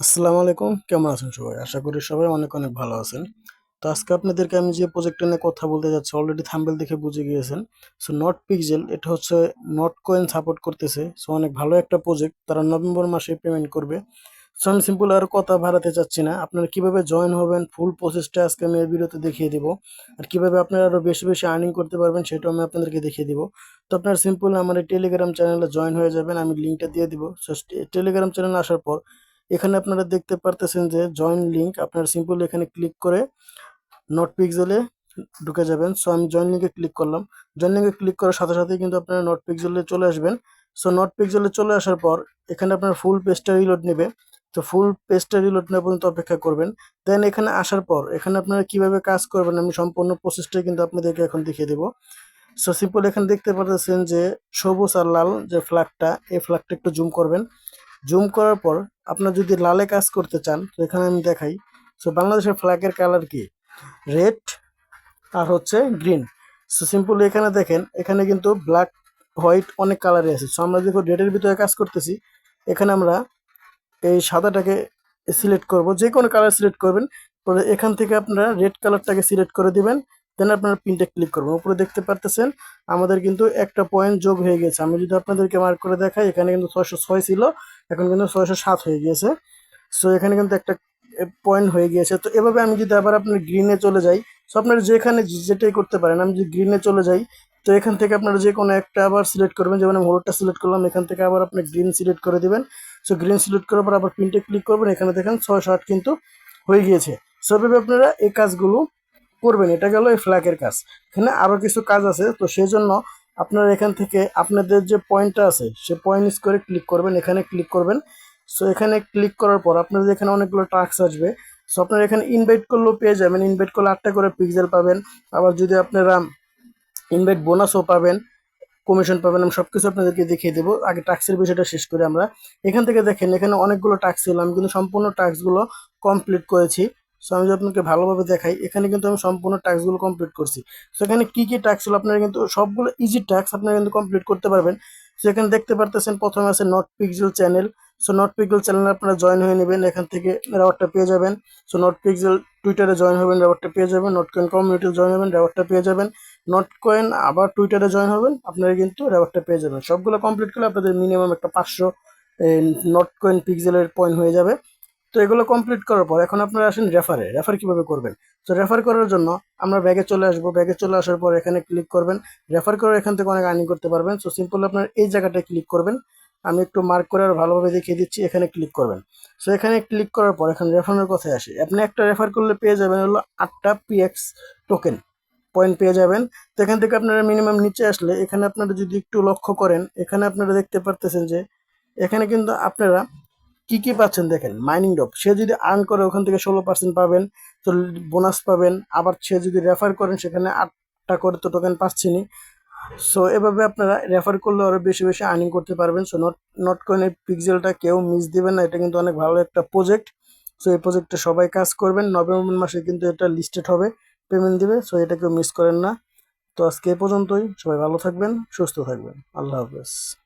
আসসালামু আলাইকুম। কেমন আছেন সবাই? আশা করি সবাই অনেক অনেক ভালো আছেন। তো আজকে আপনাদেরকে আমি যে প্রজেক্টটা নিয়ে কথা বলতে যাচ্ছি অলরেডি থাম্বেল দেখে বুঝে গিয়েছেন। সো নট পিকজেল এটা হচ্ছে নট কয়েন সাপোর্ট করতেছে। সো অনেক ভালো একটা প্রজেক্ট তারা নভেম্বর মাসে পেমেন্ট করবে। সো আমি সিম্পল আর কথা বাড়াতে চাচ্ছি না। আপনারা কীভাবে জয়েন হবেন ফুল প্রসেসটা আজকে আমি এই ভিডিওতে দেখিয়ে দিব। আর কীভাবে আপনারা আরও বেশি বেশি আর্নিং করতে পারবেন, সেটাও আমি আপনাদেরকে দেখিয়ে দিব। তো আপনারা সিম্পল আমার এই টেলিগ্রাম চ্যানেলে জয়েন হয়ে যাবেন। আমি লিঙ্কটা দিয়ে দিব। সো টেলিগ্রাম চ্যানেলে আসার পর এখানে আপনারা দেখতে পারতেছেন যে জয়েন লিঙ্ক আপনারা সিম্পল এখানে ক্লিক করে নোট পিক্সেলে ঢুকে যাবেন। সো আমি জয়েন লিঙ্কে ক্লিক করলাম। জয়েন লিঙ্কে ক্লিক করার সাথে সাথেই কিন্তু আপনারা নোট পিক্সেলে চলে আসবেন। সো নোট পিক্সেলে চলে আসার পর এখানে আপনার ফুল পেজটা রিলোড নেবে। তো ফুল পেজটা রিলোড নেওয়া পর্যন্ত অপেক্ষা করবেন। দেন এখানে আসার পর এখানে আপনারা কীভাবে কাজ করবেন আমি সম্পূর্ণ প্রসেসটাই কিন্তু আপনাদেরকে এখন দেখিয়ে দেবো। সো সিম্পল এখানে দেখতে পাচ্ছেন যে সবুজ আর লাল যে ফ্ল্যাগটা এই ফ্ল্যাগটা একটু জুম করবেন। জুম করার পর আপনার যদি লালে কাজ করতে চান, তো এখানে আমি দেখাই। সো বাংলাদেশের ফ্ল্যাগের কালার কি? রেড আর হচ্ছে গ্রিন সো সিম্পলি এখানে দেখেন, এখানে কিন্তু ব্ল্যাক হোয়াইট অনেক কালারই আছে। সো আমরা যখন রেডের ভিতরে কাজ করতেছি। এখানে আমরা এই সাদাটাকে সিলেক্ট করব। যে কোনো কালার সিলেক্ট করবেন, পরে এখান থেকে আপনারা রেড কালারটাকে সিলেক্ট করে দিবেন। দেন আপনারা পিনটা ক্লিক করবেন। উপরে দেখতে পারতেছেন, আমাদের কিন্তু একটা পয়েন্ট যোগ হয়ে গেছে। আমি যদি আপনাদেরকে মার্ক করে দেখাই, এখানে কিন্তু ছয়শো ছয় ছিল, এখন কিন্তু ছয়শো সাত হয়ে গিয়েছে। সো এখানে কিন্তু একটা পয়েন্ট হয়ে গিয়েছে। তো এভাবে আমি যদি আবার আপনার গ্রিনে চলে যাই সো আপনারা যেখানে যেটাই করতে পারেন, আমি যদি গ্রিনে চলে যাই, তো এখান থেকে আপনারা যে কোনো একটা আবার সিলেক্ট করবেন। যেমন আমি হলুদটা সিলেক্ট করলাম, এখান থেকে আবার আপনি গ্রিন সিলেক্ট করে দেবেন। সো গ্রিন সিলেক্ট করার পর আবার প্রিন্টে ক্লিক করবেন। এখানে দেখেন ছয়শো আট কিন্তু হয়ে গিয়েছে। সো এভাবে আপনারা এই কাজগুলো করবেন, এটা গেল এই ফ্ল্যাগের কাজ। এখানে আরও কিছু কাজ আছে, তো সেই জন্য আপনারা এখান থেকে আপনাদের যে পয়েন্টটা আছে, সে পয়েন্ট করে ক্লিক করবেন, এখানে ক্লিক করবেন। সো এখানে ক্লিক করার পর আপনাদের এখানে অনেকগুলো টাস্ক আসবে। সো আপনারা এখানে ইনভাইট করলেও পেয়ে যাবেন ইনভাইট করলে আটটা করে পিক্সেল পাবেন। আবার যদি আপনারা ইনভাইট বোনাসও পাবেন কমিশন পাবেন, আমি সব কিছু আপনাদেরকে দেখিয়ে দেবো। আগে টাক্সের বিষয়টা শেষ করে আমরা। এখান থেকে দেখেন, এখানে অনেকগুলো টাস্ক ছিল, আমি কিন্তু সম্পূর্ণ টাস্কগুলো কমপ্লিট করেছি। সো আমি যদি আপনাকে ভালোভাবে দেখাই, এখানে কিন্তু আমি সম্পূর্ণ টাস্কগুলো কমপ্লিট করছি। সো এখানে কী কী টাস্ক ছিল? আপনারা কিন্তু সবগুলো ইজি টাস্ক আপনারা কিন্তু কমপ্লিট করতে পারবেন। সো এখানে দেখতে পারতেছেন প্রথমে আছে not pixel channel so not pixel চ্যানেলে আপনারা জয়েন হয়ে নেবেন। এখান থেকে রেওয়ার্ডটা পেয়ে যাবেন। সো নট পিক্সেল টুইটারে জয়েন হবেন রেওয়ার্ডটা পেয়ে যাবেন। নট কয়েন কমিউনিটিতে জয়েন হবেন রেওয়ার্ডটা পেয়ে যাবেন। নট কয়েন আবার টুইটারে জয়েন হবেন, আপনারা কিন্তু রেওয়ার্ডটা পেয়ে যাবেন। সবগুলো কমপ্লিট করলে আপনাদের মিনিমাম একটা পাঁচশো নট কয়েন পিক্সেলের পয়েন্ট হয়ে যাবে। তো এগুলো কমপ্লিট করার পর এখন আপনারা আসেন রেফারে রেফার কীভাবে করবেন? তো রেফার করার জন্য আমরা ব্যাগে চলে আসব। ব্যাগে চলে আসার পর এখানে ক্লিক করবেন। রেফার করে এখান থেকে অনেক আর্নিং করতে পারবেন। সো সিম্পল আপনার এই জায়গাটায় ক্লিক করবেন। আমি একটু মার্ক করে আর ভালোভাবে দেখিয়ে দিচ্ছি, এখানে ক্লিক করবেন। সো এখানে ক্লিক করার পর এখানে রেফারের কথায় আসে। আপনি একটা রেফার করলে পেয়ে যাবেন হলো আটটা পিএক্স টোকেন পয়েন্ট পেয়ে যাবেন। তো এখান থেকে আপনারা মিনিমাম নিচে আসলে এখানে আপনারা যদি একটু লক্ষ্য করেন, এখানে আপনারা দেখতে পারতেছেন যে এখানে কিন্তু আপনারা কি কি পাচ্ছেন দেখেন? মাইনিং ডপ সে যদি আর্ন করে ওখান থেকে ষোলো পার্সেন্ট পাবেন, তো বোনাস পাবেন। আবার সে যদি রেফার করেন, সেখানে আটটা করে তো টোকেন পাচ্ছেনই। সো এভাবে আপনারা রেফার করলে আরও বেশি বেশি আর্নিং করতে পারবেন। সো নট নট কয়েনের পিক্সেলটা কেউ মিস দিবেন না। এটা কিন্তু অনেক ভালো একটা প্রজেক্ট সো এই প্রজেক্টে সবাই কাজ করবেন। নভেম্বর মাসে কিন্তু এটা লিস্টেড হবে পেমেন্ট দিবে। সো এটা কেউ মিস করেন না। তো আজকে এ পর্যন্তই। সবাই ভালো থাকবেন, সুস্থ থাকবেন। আল্লাহ হাফেজ।